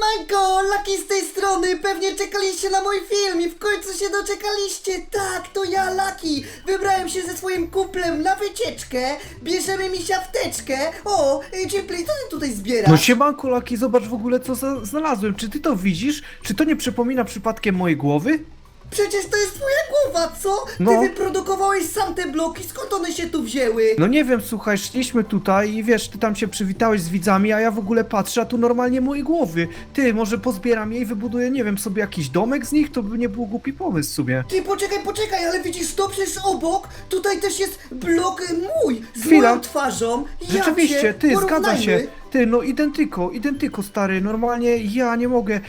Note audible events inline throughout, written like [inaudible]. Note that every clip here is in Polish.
Siemanko, Laki z tej strony, pewnie czekaliście na mój film i w końcu się doczekaliście. Tak, to ja, Laki. Wybrałem się ze swoim kumplem na wycieczkę, bierzemy misia w teczkę. O, y, Ghibli, co ty tutaj zbierasz? No siemanko Laki, zobacz w ogóle co znalazłem. Czy ty to widzisz? Czy to nie przypomina przypadkiem mojej głowy? Przecież to jest twoja głowa, co? Ty No. wyprodukowałeś sam te bloki, skąd one się tu wzięły? No nie wiem, słuchaj, szliśmy tutaj i wiesz, ty tam się przywitałeś z widzami, a ja w ogóle patrzę, a tu normalnie mojej głowy. Ty, może pozbieram je i wybuduję, nie wiem, sobie jakiś domek z nich? To by nie był głupi pomysł w sumie. Ty poczekaj, poczekaj, ale widzisz to przecież obok, tutaj też jest blok mój, z Chwila. moją twarzą. Ja Rzeczywiście, cię, ty, zgadza porównajmy. się. Ty, no identyko, identyko, stary, normalnie ja nie mogę.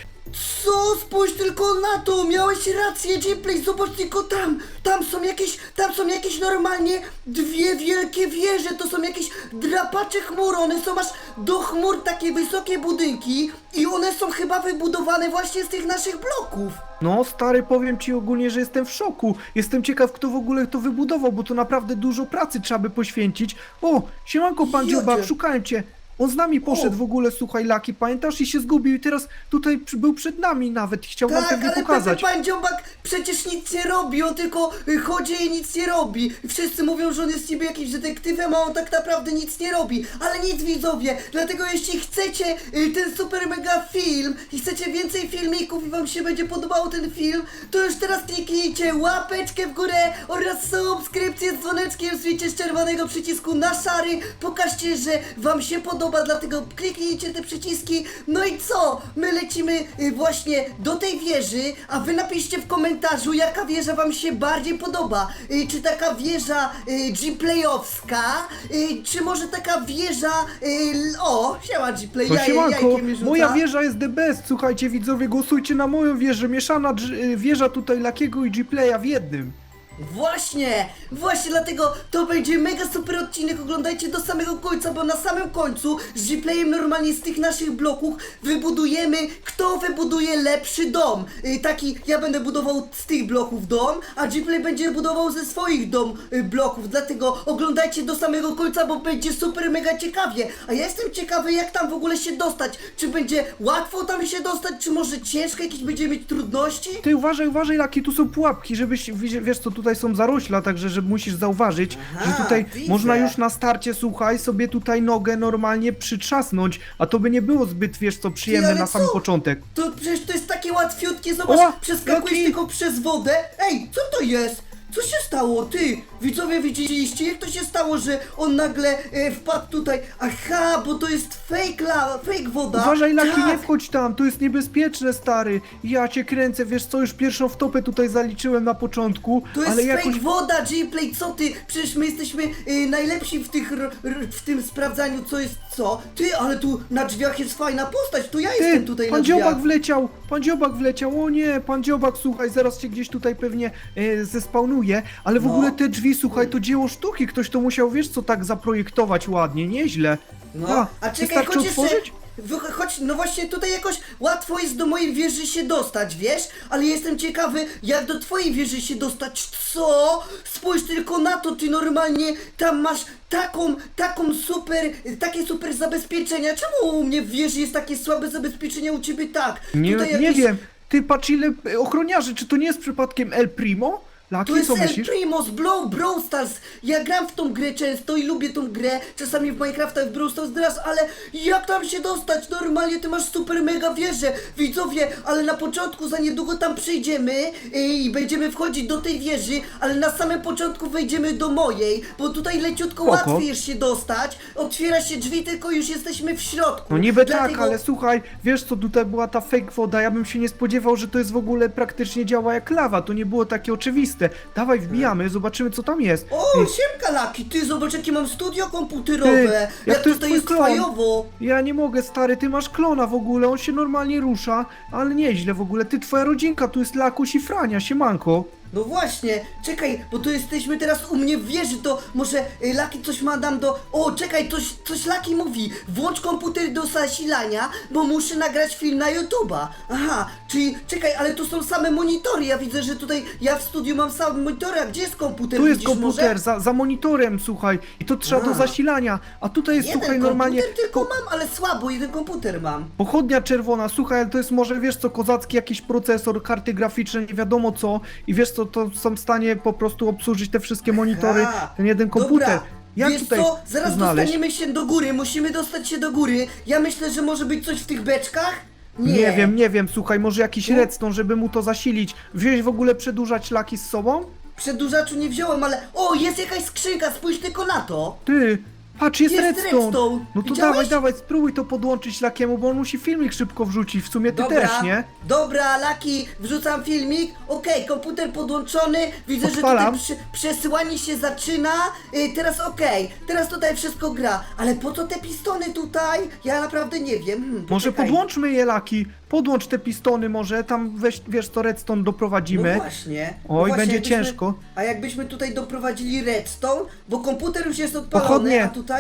Co? Spójrz tylko na to! Miałeś rację, Ghibli, zobacz tylko tam! Tam są jakieś, tam są jakieś normalnie dwie wielkie wieże, to są jakieś drapacze chmur, one są aż do chmur takie wysokie budynki i one są chyba wybudowane właśnie z tych naszych bloków. No, stary, powiem ci ogólnie, że jestem w szoku. Jestem ciekaw, kto w ogóle to wybudował, bo to naprawdę dużo pracy trzeba by poświęcić. O, siemanko, pan Jodzie. Szukałem cię. On z nami poszedł w ogóle, słuchaj, Laki, pamiętasz? I się zgubił i teraz tutaj przy- był przed nami nawet. Chciał nam Tak, pewnie ale pokazać. Pan Dziobak przecież nic nie robi, on tylko y, chodzi i nic nie robi. Wszyscy mówią, że on jest niby jakimś detektywem, a on tak naprawdę nic nie robi. Ale nic widzowie, dlatego jeśli chcecie y, ten super mega film i chcecie więcej filmików i wam się będzie podobał ten film, to już teraz kliknijcie łapeczkę w górę oraz subskrypcję z dzwoneczkiem w świecie z czerwonego przycisku na szary. Pokażcie, że wam się podoba, dlatego kliknijcie te przyciski. No i co? My lecimy y, właśnie do tej wieży, a wy napiszcie w komentarzu, jaka wieża wam się bardziej podoba. Y, Czy taka wieża y, G-playowska, y, czy może taka wieża... y, l- O, siema G-play, No jaje, siemanko, jajkiem mi rzuca. moja wieża jest the best. Słuchajcie widzowie, głosujcie na moją wieżę. Mieszana y, wieża tutaj Lakiego i G-Playa w jednym. Właśnie, właśnie dlatego to będzie mega super odcinek, oglądajcie do samego końca, bo na samym końcu z G-Playem normalnie z tych naszych bloków wybudujemy, kto wybuduje lepszy dom. Y, taki, ja będę budował z tych bloków dom, a G-Play będzie budował ze swoich dom y, bloków, dlatego oglądajcie do samego końca, bo będzie super mega ciekawie. A ja jestem ciekawy, jak tam w ogóle się dostać, czy będzie łatwo tam się dostać, czy może ciężko, jakieś będziemy mieć trudności? Ty uważaj, uważaj, Laki, tu są pułapki, żebyś, wiesz, co, tutaj są zarośla, także że musisz zauważyć, Aha, że tutaj widzę. można już na starcie, słuchaj, sobie tutaj nogę normalnie przytrzasnąć, a to by nie było zbyt, wiesz co, przyjemne ale na sam co? początek. To przecież to jest takie łatwiutkie, zobacz, O, przeskakujesz jaki- tylko przez wodę. Ej, co to jest? Co się stało, ty? Widzowie widzieliście, jak to się stało, że on nagle e, wpadł tutaj? Aha, bo to jest fake la, fake woda. Uważaj, Laki, nie wchodź tam, to jest niebezpieczne, stary. Ja cię kręcę, wiesz co, już pierwszą wtopę tutaj zaliczyłem na początku, To jest ale fake jakoś... woda, G-Play, co ty? Przecież my jesteśmy e, najlepsi w tych, r, r, w tym sprawdzaniu, co jest co. Ty, ale tu na drzwiach jest fajna postać, to ja jestem tutaj pan na drzwiach. dziobak wleciał, pan dziobak wleciał, o nie, pan dziobak, słuchaj, zaraz cię gdzieś tutaj pewnie e, zespawnuje, ale w No. ogóle te drzwi, słuchaj, to dzieło sztuki, ktoś to musiał, wiesz co, tak zaprojektować ładnie, nieźle. No, a czekaj, wystarczy chodź jeszcze, otworzyć? Wy- chodź, no właśnie tutaj jakoś łatwo jest do mojej wieży się dostać, wiesz? Ale jestem ciekawy, jak do twojej wieży się dostać, co? Spójrz tylko na to, ty normalnie tam masz taką, taką super, takie super zabezpieczenia. Czemu u mnie w wieży jest takie słabe zabezpieczenie, u ciebie tak? Nie, jakieś- wiem, ty patrz ile ochroniarzy, czy to nie jest przypadkiem El Primo? Laki, To jest co El myślisz? Primo z Blow Brawl Stars. Ja gram w tą grę często i lubię tą grę. Czasami w Minecrafta i w Brawl Stars teraz, ale jak tam się dostać? Normalnie ty masz super mega wieżę. Widzowie, ale na początku za niedługo tam przyjdziemy yy, i będziemy wchodzić do tej wieży, ale na samym początku wejdziemy do mojej, bo tutaj leciutko Spoko. łatwiej jest się dostać. Otwiera się drzwi, tylko już jesteśmy w środku. No niby Dlatego- tak, ale słuchaj, wiesz co, tutaj była ta fake woda, ja bym się nie spodziewał, że to jest w ogóle praktycznie działa jak lawa, to nie było takie oczywiste. Dawaj, wbijamy, zobaczymy co tam jest. O, siemka Laki, ty zobacz jakie mam studio komputerowe. Ty, jak, jak to jest tutaj twój jest klon? fajowo. Ja nie mogę, stary, ty masz klona w ogóle, on się normalnie rusza, ale nieźle w ogóle. Ty, twoja rodzinka, tu jest Lakuś i Frania, siemanko. No właśnie, czekaj, bo tu jesteśmy teraz u mnie w wieży, to może y, Laki coś ma nam do... O, czekaj, coś, coś Laki mówi, włącz komputer do zasilania, bo muszę nagrać film na YouTube'a. Aha, czyli, czekaj, ale tu są same monitory, ja widzę, że tutaj, ja w studiu mam same monitory, a gdzie jest komputer, Tu jest widzisz komputer może? za, za monitorem, słuchaj, i to trzeba do A. zasilania, a tutaj jest, Jeden słuchaj, normalnie komputer tylko mam, ale słabo, jeden komputer mam. pochodnia czerwona, słuchaj, ale to jest może, wiesz co, kozacki jakiś procesor, karty graficzne, nie wiadomo co, i wiesz co, to są w stanie po prostu obsłużyć te wszystkie monitory, Aha, ten jeden komputer. Dobra. Jak Wiesz tutaj co, zaraz znaleźć? dostaniemy się do góry, musimy dostać się do góry. Ja myślę, że może być coś w tych beczkach? Nie. wiem, nie wiem, słuchaj, może jakiś Tu? redstone, żeby mu to zasilić. Wziąłeś w ogóle przedłużać laki z sobą? Przedłużaczu nie wziąłem, ale... O, jest jakaś skrzynka, spójrz tylko na to. Ty, patrz, jest, Jest redstone. redstone. No to Widziałeś? dawaj, dawaj, spróbuj to podłączyć lakiemu, bo on musi filmik szybko wrzucić, w sumie ty Dobra, też, nie? dobra, Laki, wrzucam filmik. Okej, komputer podłączony. Widzę, Odpalam. że tutaj przy, przesyłanie się zaczyna. Y, teraz okej, teraz tutaj wszystko gra. Ale po co te pistony tutaj? Ja naprawdę nie wiem. Hmm, Może poczekaj. podłączmy je laki, podłącz te pistony może, tam weź, wiesz co, redstone doprowadzimy. No właśnie. no Oj, właśnie, będzie jakbyśmy- ciężko. A jakbyśmy tutaj doprowadzili redstone, bo komputer już jest odpalony, Pochodnie. a tutaj...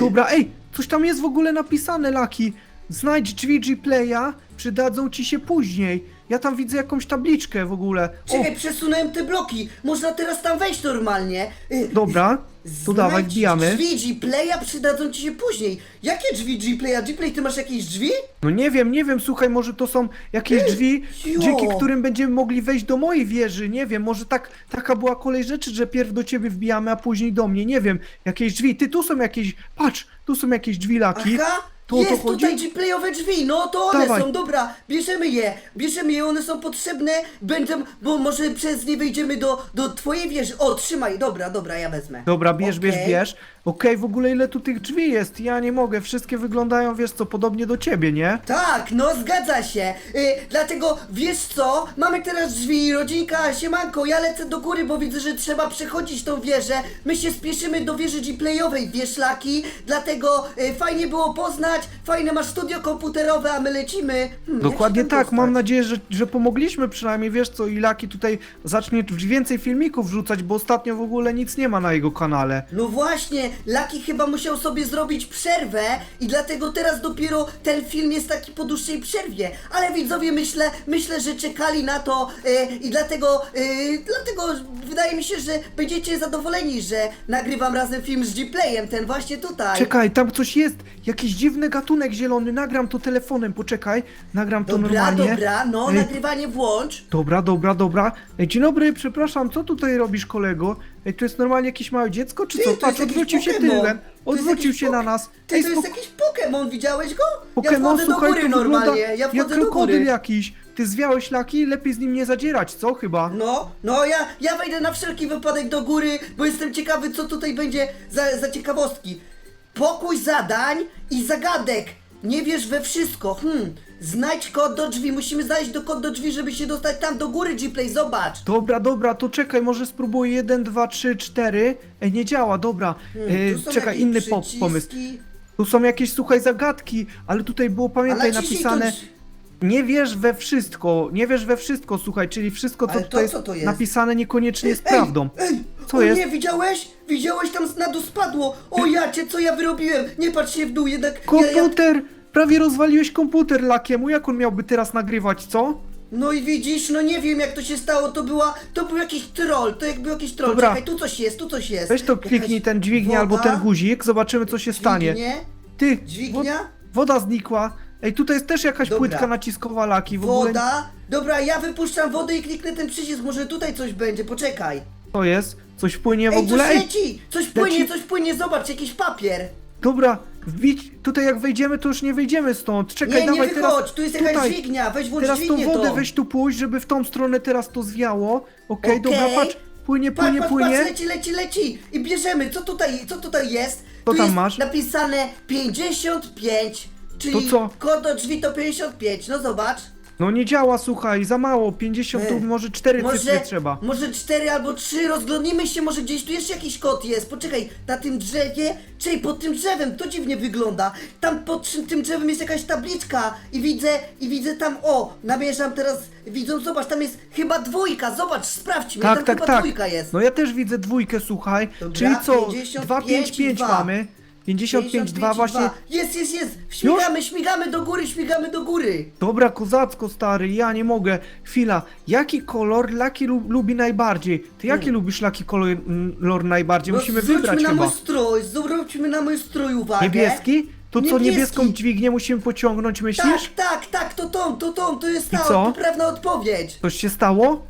Dobra, ej, coś tam jest w ogóle napisane, Laki. Znajdź drzwi G-Playa, przydadzą ci się później. Ja tam widzę jakąś tabliczkę w ogóle. O, Czekaj, przesunąłem te bloki. Można teraz tam wejść normalnie. Y, dobra, tu dawaj, znajdź wbijamy. Drzwi G-Playa przydadzą ci się później. Jakie drzwi G-Playa? G-Play, ty masz jakieś drzwi? No nie wiem, nie wiem, słuchaj, może to są jakieś drzwi, jo. dzięki którym będziemy mogli wejść do mojej wieży, nie wiem, może tak, taka była kolej rzeczy, że pierw do ciebie wbijamy, a później do mnie, nie wiem, jakieś drzwi, ty, tu są jakieś, patrz, tu są jakieś drzwi, Laki. Aha! To o to jest chodzi? tutaj G-Playowe drzwi, no to one Dawaj. są, dobra, bierzemy je, bierzemy je, one są potrzebne, będą, bo może przez nie wejdziemy do, do twojej wieży. O, trzymaj, dobra, dobra, ja wezmę. Dobra, bierz, bierz, Okej. bierz. Okej, w ogóle ile tu tych drzwi jest? Ja nie mogę, wszystkie wyglądają, wiesz co, podobnie do ciebie, nie? Tak, no zgadza się. Y, dlatego wiesz co? Mamy teraz drzwi, rodzinka, siemanko, ja lecę do góry, bo widzę, że trzeba przechodzić tą wieżę. My się spieszymy do wieży G-Playowej, wiesz Laki? Dlatego y, fajnie było poznać, fajne masz studio komputerowe, a my lecimy. Hmm, jak Dokładnie się tam tak, mam dostać? nadzieję, że, że pomogliśmy przynajmniej, wiesz co, i Laki tutaj zacznie więcej filmików wrzucać, bo ostatnio w ogóle nic nie ma na jego kanale. No właśnie, Laki chyba musiał sobie zrobić przerwę i dlatego teraz dopiero ten film jest taki po dłuższej przerwie. Ale widzowie myślę, myślę, że czekali na to e, i dlatego, e, dlatego wydaje mi się, że będziecie zadowoleni, że nagrywam razem film z G-Playem, ten właśnie tutaj. Czekaj, tam coś jest, jakiś gatunek zielony, nagram to telefonem, poczekaj, nagram to Dobra, normalnie. dobra, no Ej, nagrywanie włącz. Dobra, dobra, dobra. Ej, dzień dobry, przepraszam, co tutaj robisz, kolego? Ej, to jest normalnie jakieś małe dziecko, czy Ty, co? to Patrz, jest jakiś odwrócił się Pokémon. tyłem, To jest odwrócił jakiś się pok- na nas. Ty, Ej, to jest jakiś Pokémon, widziałeś go? ja Pokémon, wchodzę do słuchaj, góry to normalnie, ja wchodzę jak do krokodyl góry. jakiś. Ty zwiałeś laki, lepiej z nim nie zadzierać, co chyba? No, no ja, ja wejdę na wszelki wypadek do góry, bo jestem ciekawy, co tutaj będzie za, za ciekawostki. Pokój zadań i zagadek. Nie wiesz we wszystko. Hmm. Znajdź kod do drzwi. Musimy znaleźć do kod do drzwi, żeby się dostać tam do góry, G-Play. Zobacz. Dobra, dobra, to czekaj, może spróbuję 1, 2, 3, 4. Ej, nie działa, dobra. Hmm, E, tu są czekaj, jakieś inny po przyciski. pomysł. Tu są jakieś, słuchaj, zagadki, ale tutaj było, pamiętaj, Ale ciśnij to napisane... drz- Nie wierz we wszystko, nie wierz we wszystko, słuchaj, czyli wszystko, co Ale to tutaj co to jest? napisane, niekoniecznie jest prawdą. Ej, Co o jest? nie, widziałeś? Widziałeś tam na dół spadło. O jacie, co ja wyrobiłem? Nie patrz się w dół, jednak... Ja, ja... Komputer! Prawie rozwaliłeś komputer lakiemu, jak on miałby teraz nagrywać, co? No i widzisz, no nie wiem jak to się stało, to była, to był jakiś troll, to jak był jakiś troll, Dobra. czekaj, tu coś jest, tu coś jest. Weź to Jakaś kliknij ten dźwignię albo woda, ten guzik, zobaczymy co się stanie. Dźwignię, Ty, dźwignia, wo- woda znikła. Ej, tutaj jest też jakaś Dobra. płytka naciskowa laki, w ogóle woda, dobra, ja wypuszczam wodę i kliknę ten przycisk, może tutaj coś będzie, poczekaj. To jest, coś płynie w Ej, ogóle. coś Ej, leci, coś płynie, coś płynie, zobacz, jakiś papier. dobra, wbić, tutaj jak wejdziemy, to już nie wyjdziemy stąd. Czekaj, Nie, nie dawaj wychodź, teraz. tu jest jakaś tutaj. dźwignia, weź włącz Teraz tą dźwignię wodę to. weź tu pójść, żeby w tą stronę teraz to zwiało. Okej, Okej. dobra, patrz, płynie, Patrz, płynie, patrz, płynie. patrz, leci, leci, leci i bierzemy, co tutaj, co tutaj jest? Co tu tam jest masz? napisane 55, czyli To co? kod do drzwi to 55, no zobacz. No nie działa, słuchaj, za mało, 50 Ej, tu może 4 cyfry trzeba. może cztery albo trzy, rozglądnijmy się, może gdzieś tu jeszcze jakiś kot jest. Poczekaj, na tym drzewie, czyli pod tym drzewem, to dziwnie wygląda. Tam pod tym- tym drzewem jest jakaś tabliczka i widzę, i widzę tam, o, namierzam teraz, widzą, zobacz, tam jest chyba dwójka, zobacz, sprawdźmy, Tak, tam tak, chyba tak. dwójka jest. No ja też widzę dwójkę, słuchaj. Dobra, Czyli co? 55 255 dwa. mamy. 55, 2 właśnie. Jest, jest, jest, śmigamy, śmigamy do góry, śmigamy do góry. Dobra, kozacko stary, ja nie mogę. Chwila, jaki kolor Laki lu lubi najbardziej? Ty jaki lubisz Laki kolor najbardziej? No, Musimy zwróćmy wybrać na chyba. mój strój, zwróćmy na mój strój uwagę. Niebieski? To co, Niebieski. niebieską dźwignię musimy pociągnąć, Tak, myślisz? tak, tak, to tą, to tą, to jest ta co? poprawna odpowiedź. Coś się stało?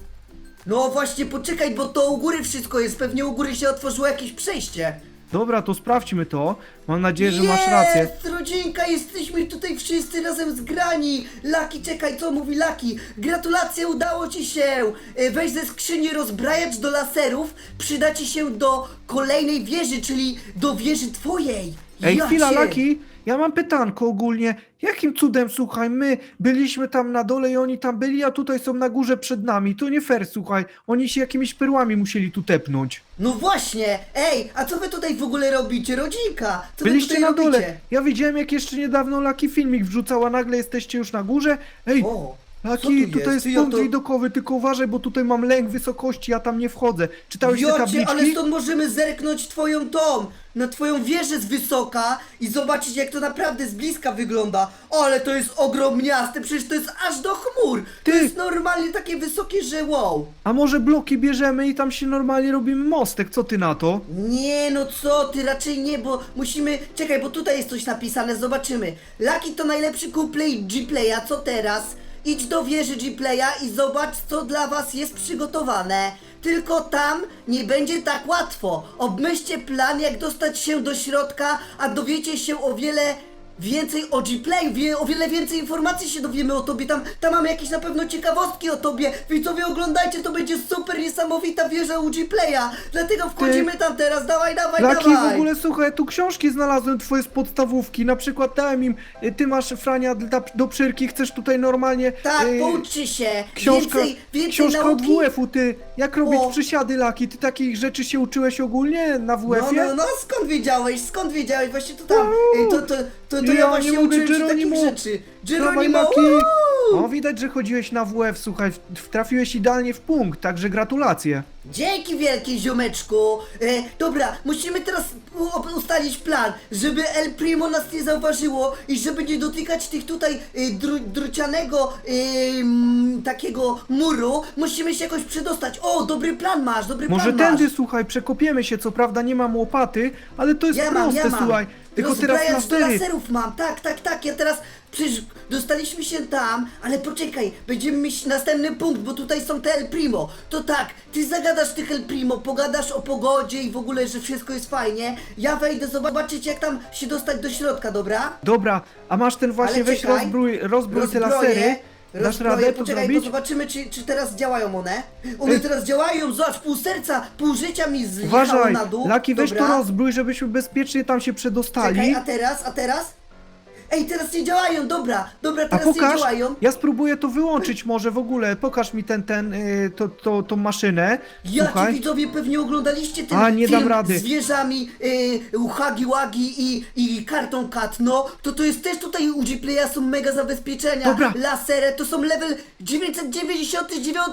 No właśnie, poczekaj, bo to u góry wszystko jest, pewnie u góry się otworzyło jakieś przejście. Dobra, to sprawdźmy to. Mam nadzieję, że masz rację. Jest, rodzinka, jesteśmy tutaj wszyscy razem zgrani. Laki, czekaj, co mówi Laki? Gratulacje, udało ci się. E, Weź ze skrzyni rozbrajacz do laserów, przyda ci się do kolejnej wieży, czyli do wieży twojej. Ej, chwila, cię- Laki, ja mam pytanko ogólnie. Jakim cudem, słuchaj, my byliśmy tam na dole i oni tam byli, a tutaj są na górze przed nami. To nie fair, słuchaj. Oni się jakimiś perłami musieli tu tepnąć. No właśnie, ej, a co wy tutaj w ogóle robicie, rodzinka? Co Byliście wy na tutaj dole. robicie? Ja widziałem, jak jeszcze niedawno Laki filmik wrzucał, a nagle jesteście już na górze. Ej, O, Laki, tu tutaj jest Ty, ja to- widokowy, tylko uważaj, bo tutaj mam lęk wysokości, ja tam nie wchodzę. Czytałeś te Jocie, tabliczki? ale stąd możemy zerknąć twoją tom, na twoją wieżę z wysoka i zobaczyć jak to naprawdę z bliska wygląda. Ale to jest ogromniaste, przecież to jest aż do chmur. Ty. To jest normalnie takie wysokie, że wow. A może bloki bierzemy i tam się normalnie robimy mostek, co ty na to? Nie no co ty, raczej nie, bo musimy... Czekaj, bo tutaj jest coś napisane, zobaczymy. Lucky to najlepszy kuplay G-Playa, co teraz? Idź do wieży G-Playa i zobacz, co dla was jest przygotowane. Tylko tam nie będzie tak łatwo. Obmyślcie plan, jak dostać się do środka, a dowiecie się o wiele więcej o G-Playu, wie, o wiele więcej informacji się dowiemy o tobie. Tam, tam mamy jakieś na pewno ciekawostki o tobie. Widzowie, oglądajcie, to będzie super niesamowita wieża u G-Playa. Dlatego wchodzimy tam teraz, dawaj, dawaj, Laki, dawaj. w ogóle słuchaj, tu książki znalazłem twoje z podstawówki, na przykład dałem im, y, ty masz Frania dla, do przyrki, chcesz tutaj normalnie... Tak, y, pouczcie się. Książka, więcej, więcej książka od nauki. WF-u, ty, jak robić O. przysiady, Laki, ty takich rzeczy się uczyłeś ogólnie na No, WF-ie? no, no, skąd wiedziałeś, skąd wiedziałeś? Właśnie to tam, y, to, to, to, to Ja ja nie właśnie mogę, uczyłem się takich Geronimo. rzeczy. Dawaj, Geronimo, uuu. O, widać, że chodziłeś na WF, słuchaj, trafiłeś idealnie w punkt, także gratulacje. Dzięki wielkie ziomeczku. E, dobra, musimy teraz u- ustalić plan, żeby El Primo nas nie zauważyło i żeby nie dotykać tych tutaj e, dru, drucianego e, mm, takiego muru. Musimy się jakoś przedostać. O, dobry plan masz, dobry Może plan tędy, masz. słuchaj, przekopiemy się, co prawda nie mam łopaty, ale to jest Ja mam, proste, ja mam. słuchaj. Tylko teraz Rozbrajacz do lasery. laserów mam, tak, tak, tak, ja teraz przecież dostaliśmy się tam, ale poczekaj, będziemy mieć następny punkt, bo tutaj są te El Primo. To tak, ty zagadasz tych El Primo, pogadasz o pogodzie i w ogóle, że wszystko jest fajnie. Ja wejdę zobaczyć, jak tam się dostać do środka, dobra? Dobra, a masz ten właśnie, Ale weź czekaj. rozbrój, rozbrój te Rozbroję, lasery. Dasz rozbroję, radę to poczekaj, zrobić? zobaczymy, czy, czy teraz działają one. One Ej. teraz działają, zobacz, pół serca, pół życia mi zjechało Uważaj, na dół. Laki, weź Dobra. to rozbrój, żebyśmy bezpiecznie tam się przedostali. Czekaj, a teraz, a teraz? Ej, teraz nie działają, dobra, dobra, A teraz nie pokaż, działają. ja spróbuję to wyłączyć może w ogóle, pokaż mi ten, ten, y, to, to, tą maszynę, Ja ci słuchaj. widzowie pewnie oglądaliście ten A, nie film dam rady. z wieżami y, Hagi Wagi i, i kartą Cat, no to to jest też tutaj u Gplaya są mega zabezpieczenia, Dobra. lasery, to są level 999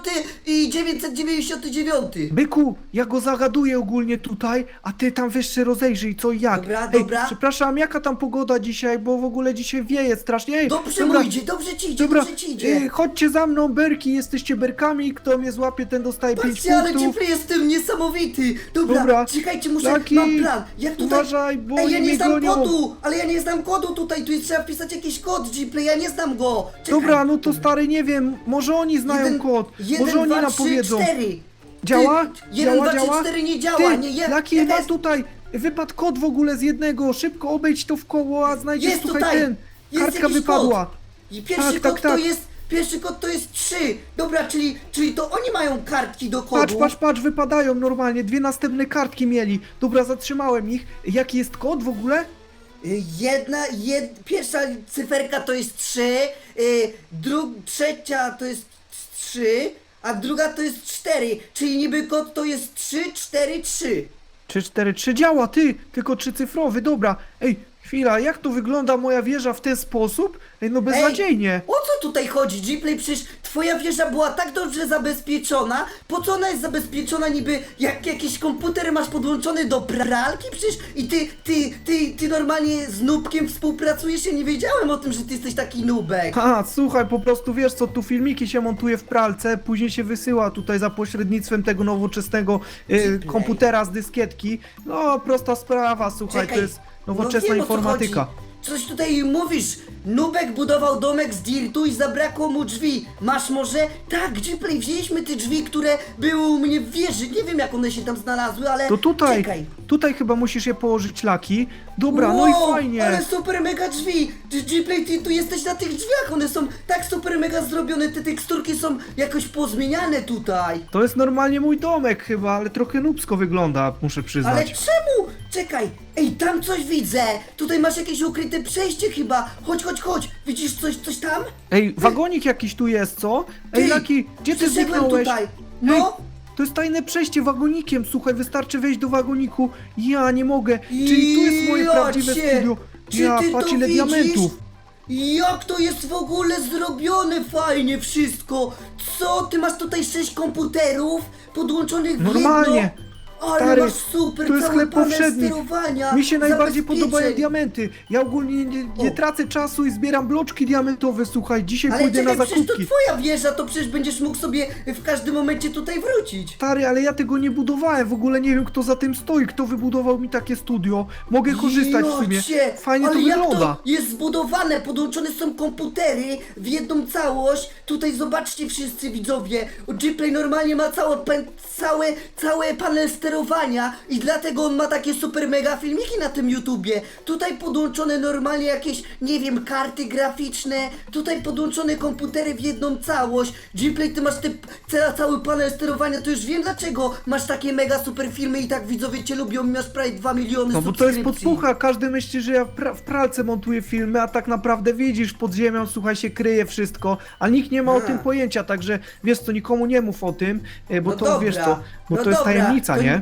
i 999. Byku, ja go zagaduję ogólnie tutaj, a ty tam jeszcze rozejrzyj co i jak. Dobra, Ej, dobra. przepraszam, jaka tam pogoda dzisiaj, bo w ogóle dzisiaj wieje strasznie. Ej, Dobrze mu idzie, dobrze ci idzie, dobrze ci idzie. y, chodźcie za mną, Berki, jesteście Berkami, kto mnie złapie, ten dostaje 5 Patrzcie, ale punktów. Gplay jest tym niesamowity. Dobra, Dobra. czekajcie, muszę, Laki, mam plan. Jak tutaj... uważaj, bo Ej, ja oni nie mnie znam gonią. kodu, ale ja nie znam kodu tutaj, tu jest trzeba wpisać jakiś kod Gplay, ja nie znam go. Czekaj. Dobra, no to stary, nie wiem, może oni znają Jeden- kod, jeden, może oni dwa, nam trzy, powiedzą. cztery. Działa? Ty, jeden, działa, dwa, trzy, działa? cztery nie działa, Ty, nie je, Laki, jaka ma jest- tutaj, wypadł kod w ogóle z jednego, szybko obejdź to w koło, a znajdziesz Jest tutaj tutaj, ten. jest Kartka jakiś wypadła. Kod. I pierwszy Tak, kod tak, to tak. jest, pierwszy kod to jest trzy. Dobra, czyli, czyli to oni mają kartki do kodu. Patrz, patrz, patrz, wypadają normalnie, dwie następne kartki mieli. Dobra, zatrzymałem ich. Jaki jest kod w ogóle? Y, Jedna, jed, pierwsza cyferka to jest 3, y, dru, trzecia to jest 3, a druga to jest 4, czyli niby kod to jest 3, 4, 3. 3, 4, 3 działa, ty, tylko trzycyfrowy, dobra. Ej, chwila, jak to wygląda moja wieża w ten sposób? Ej, no beznadziejnie. O co tutaj chodzi, Gplay? Przecież twoja wieża była tak dobrze zabezpieczona. Po co ona jest zabezpieczona niby jak jakiś komputer masz podłączony do pralki? Przecież i ty, ty, ty, ty normalnie z nubkiem współpracujesz? Ja nie wiedziałem o tym, że ty jesteś taki nubek. Ha, słuchaj, po prostu wiesz co, tu filmiki się montuje w pralce, później się wysyła tutaj za pośrednictwem tego nowoczesnego Gplay. komputera z dyskietki. No, prosta sprawa, słuchaj, to jest nowoczesna no wiem, o co informatyka. chodzi. Coś tutaj mówisz. Nubek budował domek z dirtu i zabrakło mu drzwi. Masz może? Tak, Gplay, wzięliśmy te drzwi, które były u mnie w wieży. Nie wiem jak one się tam znalazły, ale To tutaj, czekaj. Tutaj chyba musisz je położyć laki. Dobra, no i Wow, fajnie. Ale super mega drzwi! Gplay, ty tu jesteś na tych drzwiach, one są tak super mega zrobione, te teksturki są jakoś pozmieniane tutaj. To jest normalnie mój domek chyba, ale trochę nubsko wygląda, muszę Ale przyznać. czemu? Czekaj, ej, tam coś widzę! Tutaj masz jakieś ukryte przejście chyba. Chodź, chodź, chodź. Widzisz coś, coś tam? Ej, wagonik jakiś tu jest, co? Ej, Ty, Laki, gdzie ty przyszedłem zniknąłeś? tutaj. Ej, No. To jest tajne przejście wagonikiem, słuchaj, wystarczy wejść do wagoniku. Ja nie mogę, czyli tu jest moje prawdziwe studio. Czy Ja, ty patrz to ile widzisz? diamentów. Jak to jest w ogóle zrobione fajnie wszystko? Co? Ty masz tutaj sześć komputerów podłączonych w Normalnie. Ale Stary, masz super to jest cały panel powszedni. sterowania. Mi się najbardziej zabezpieczeń. podobają diamenty. Ja ogólnie nie, nie O. tracę czasu i zbieram bloczki diamentowe, słuchaj, dzisiaj Ale pójdę czekaj, na przecież to zakupki. twoja wieża, to przecież będziesz mógł sobie w każdym momencie tutaj wrócić. Stary, ale ja tego nie budowałem, w ogóle nie wiem kto za tym stoi, kto wybudował mi takie studio. Mogę korzystać w sumie. Jocie, Fajnie ale to jak wygląda. to jest zbudowane, podłączone są komputery w jedną całość. Tutaj zobaczcie wszyscy widzowie, Gplay normalnie ma całe, pę- całe, całe panel sterowania i dlatego on ma takie super mega filmiki na tym YouTubie. Tutaj podłączone normalnie jakieś, nie wiem, karty graficzne, tutaj podłączone komputery w jedną całość. Gplay, ty masz te, ca, cały panel sterowania, to już wiem dlaczego masz takie mega super filmy i tak widzowie cię lubią, masz prawie 2 miliony No bo to jest subskrypcji. podsłucha, każdy myśli, że ja w, pra w pralce montuję filmy, a tak naprawdę widzisz, pod ziemią, słuchaj, się kryje wszystko, a nikt nie ma o A. tym pojęcia, także wiesz co, nikomu nie mów o tym, e, bo No to dobra, wiesz co, bo no to jest dobra, tajemnica, to, nie?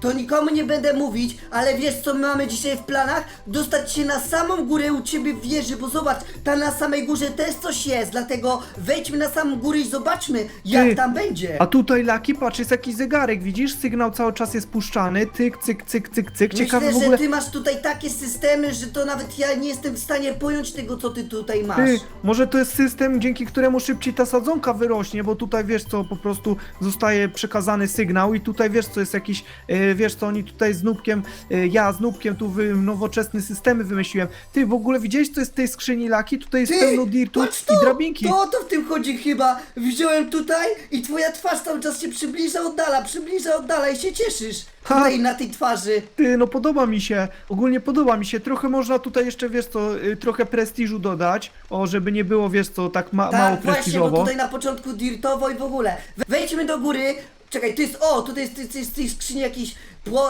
To nikomu nie będę mówić, ale wiesz co my mamy dzisiaj w planach? Dostać się na samą górę u ciebie w wieży, bo zobacz, tam na samej górze też coś jest, dlatego wejdźmy na samą górę i zobaczmy, jak Ty, tam będzie. A tutaj Laki, patrz, jest jakiś zegarek, widzisz? Sygnał cały czas jest puszczany, tyk, cyk, cyk, cyk, cyk, ciekawe Myślę, w ogóle... że ty masz tutaj takie systemy, że to nawet ja nie jestem w stanie pojąć tego, co ty tutaj masz. Ty, może to jest system, dzięki któremu szybciej ta sadzonka wyrośnie, bo tutaj wiesz co, po prostu zostaje przekazany sygnał i tutaj wiesz co, jest jakiś, e, wiesz co, oni tutaj z Nubkiem, e, ja z Nubkiem tu wy, nowoczesne systemy wymyśliłem. Ty, w ogóle widziałeś co jest w tej skrzyni laki? Tutaj jest pełno dirtu patrz i drabinki. To o to w tym chodzi chyba. Wziąłem tutaj i twoja twarz cały czas się przybliża, oddala, przybliża, oddala i się cieszysz. Ha. Tutaj na tej twarzy. Ty, no podoba mi się, ogólnie podoba mi się, trochę można tutaj jeszcze, wiesz co, y, trochę prestiżu dodać, o, żeby nie było, wiesz co, tak ma, mało Tak, właśnie, bo prestiżowo. tutaj na początku dirtowo i w ogóle. We- Wejdźmy do góry. Czekaj, tu jest, o, tutaj jest, jest, jest w tej skrzyni jakieś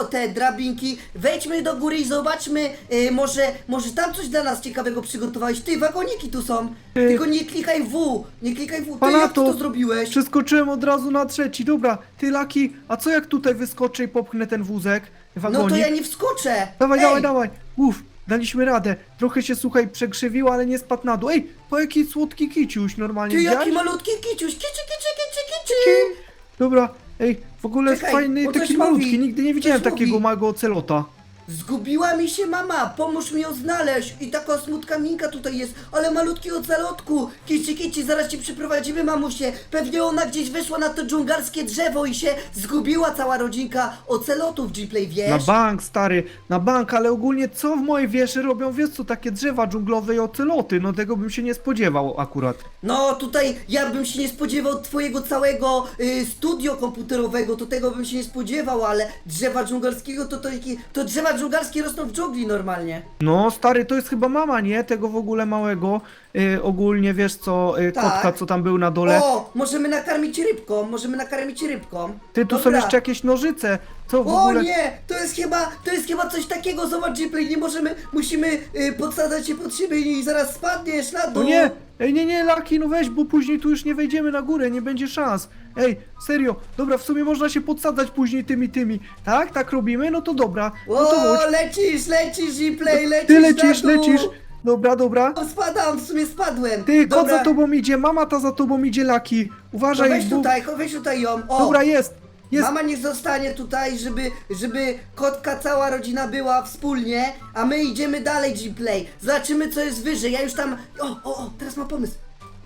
te drabinki. Wejdźmy do góry i zobaczmy, y, może, może tam coś dla nas ciekawego przygotowałeś. Ty, wagoniki tu są. Ty. Tylko nie klikaj W, nie klikaj W. Ty, jak ty Panato, to zrobiłeś? Przeskoczyłem od razu na trzeci, dobra, ty Laki, a co jak tutaj wyskoczę i popchnę ten wózek, No wagonik? to ja nie wskoczę. Dawaj, Ej, dawaj, dawaj, uff, daliśmy radę, trochę się, słuchaj, przekrzywiło, ale nie spadł na dół. Ej, po jaki słodki kiciuś, normalnie Ty, jaki widziałeś? malutki kiciuś. Kici, kici, kici, kici. Dobra, ej, w ogóle Czekaj, fajny, coś taki malutki, mówi, nigdy nie widziałem coś takiego mówi. małego ocelota. Zgubiła mi się mama, pomóż mi ją znaleźć. I taka smutka minka tutaj jest, ale malutki ocelotku. Kici, kici, zaraz ci przyprowadzimy mamusię. Pewnie ona gdzieś wyszła na to dżungarskie drzewo i się zgubiła cała rodzinka ocelotów, Gplay, Na wiesz? bank, stary, na bank, ale ogólnie co w mojej wieży robią, wiesz co, takie drzewa dżunglowe i oceloty, no tego bym się nie spodziewał akurat. No tutaj ja bym się nie spodziewał twojego całego y, studio komputerowego, to tego bym się nie spodziewał, ale drzewa dżungarskiego to, to, taki- to drzewa dżungarskie rosną w dżungli normalnie. No, stary, to jest chyba mama, nie? Tego w ogóle małego, y, ogólnie, wiesz co, y, Tak. kotka, co tam był na dole. O, możemy nakarmić rybką, możemy nakarmić rybką. Ty, tu są Dobra. jeszcze jakieś nożyce. Co w O ogóle? nie, to jest chyba, to jest chyba coś takiego, zobacz Gplay, nie możemy, musimy y, podsadzać się pod siebie i zaraz spadniesz na dół. O nie! Ej, nie, nie, Laki, no weź, bo później tu już nie wejdziemy na górę, nie będzie szans. Ej, serio, dobra, w sumie można się podsadzać później tymi, tymi. Tak, tak robimy? No to dobra, no to O, chodź. lecisz, lecisz Gplay, lecisz Ty lecisz, na dół. lecisz. Dobra, dobra. O, Spadam, w sumie spadłem. Ty, kot Dobra, za tobą idzie, mama ta za tobą idzie, Laki. to Uważaj, weź bo... tutaj, cho- weź tutaj ją. O, Dobra, jest, jest. Mama niech zostanie tutaj, żeby, żeby kotka cała rodzina była wspólnie, a my idziemy dalej Gplay. Zobaczymy co jest wyżej. Ja już tam. O, o, o, teraz mam pomysł.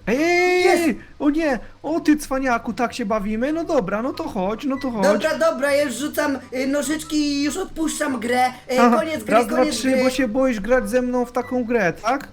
Ej, ej, Jest. ej, o nie, o ty cwaniaku, tak się bawimy? No dobra, no to chodź, no to chodź. Dobra, dobra, ja już rzucam y, nożyczki i już odpuszczam grę. Y, Aha, koniec gry, Raz, dwa, koniec trzy, gry. bo się boisz grać ze mną w taką grę, tak?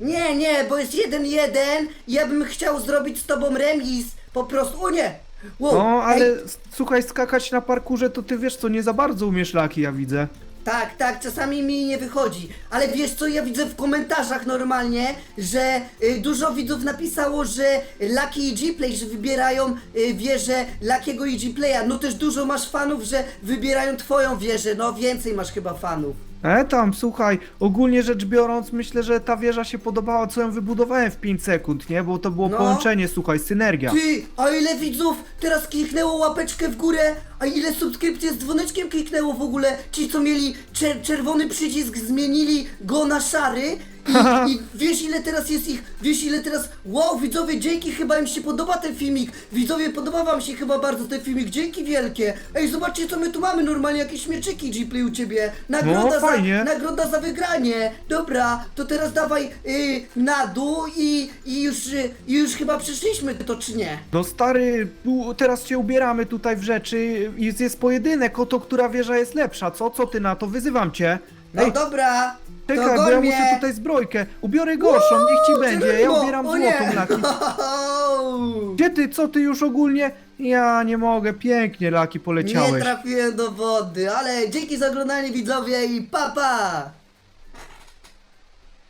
Nie, nie, bo jest jeden jeden. Ja bym chciał zrobić z tobą remis. Po prostu. O nie! Wow, No, ale ej, s- słuchaj, skakać na parkurze to ty wiesz co, nie za bardzo umiesz Laki, ja widzę. Tak, tak, czasami mi nie wychodzi. Ale wiesz co, ja widzę w komentarzach normalnie, że y, dużo widzów napisało, że Lucky i Gplay, że wybierają y, wieżę Luckiego i Gplaya. No też dużo masz fanów, że wybierają twoją wieżę. No więcej masz chyba fanów. E tam, słuchaj, ogólnie rzecz biorąc, myślę, że ta wieża się podobała, co ją wybudowałem w 5 sekund, nie? Bo to było No. połączenie, słuchaj, synergia. Ty, a ile widzów teraz kliknęło łapeczkę w górę, a ile subskrypcji z dzwoneczkiem kliknęło w ogóle? Ci, co mieli czer czerwony przycisk, zmienili go na szary. I, I wiesz ile teraz jest ich, wiesz ile teraz, wow widzowie, dzięki, chyba im się podoba ten filmik, widzowie, podoba wam się chyba bardzo ten filmik, dzięki wielkie, ej zobaczcie co my tu mamy, normalnie jakieś mieczyki Gplay u ciebie, nagroda, No, za, fajnie. nagroda za wygranie, dobra, to teraz dawaj y, na dół i, i już, y, już chyba przyszliśmy, to czy nie? No stary, tu- teraz się ubieramy tutaj w rzeczy jest, jest pojedynek o to, która wieża jest lepsza, co? Co ty na to? Wyzywam cię. No Ej, dobra, czekaj, bo ja muszę tutaj zbrojkę. Ubiorę gorszą, niech ci będzie, ja ubieram o nie. złotą, Laki. [laughs] Gdzie ty, co ty już ogólnie? Ja nie mogę, pięknie, Laki, Nie poleciałeś. trafiłem do wody, ale dzięki za oglądanie widzowie i papa! Pa.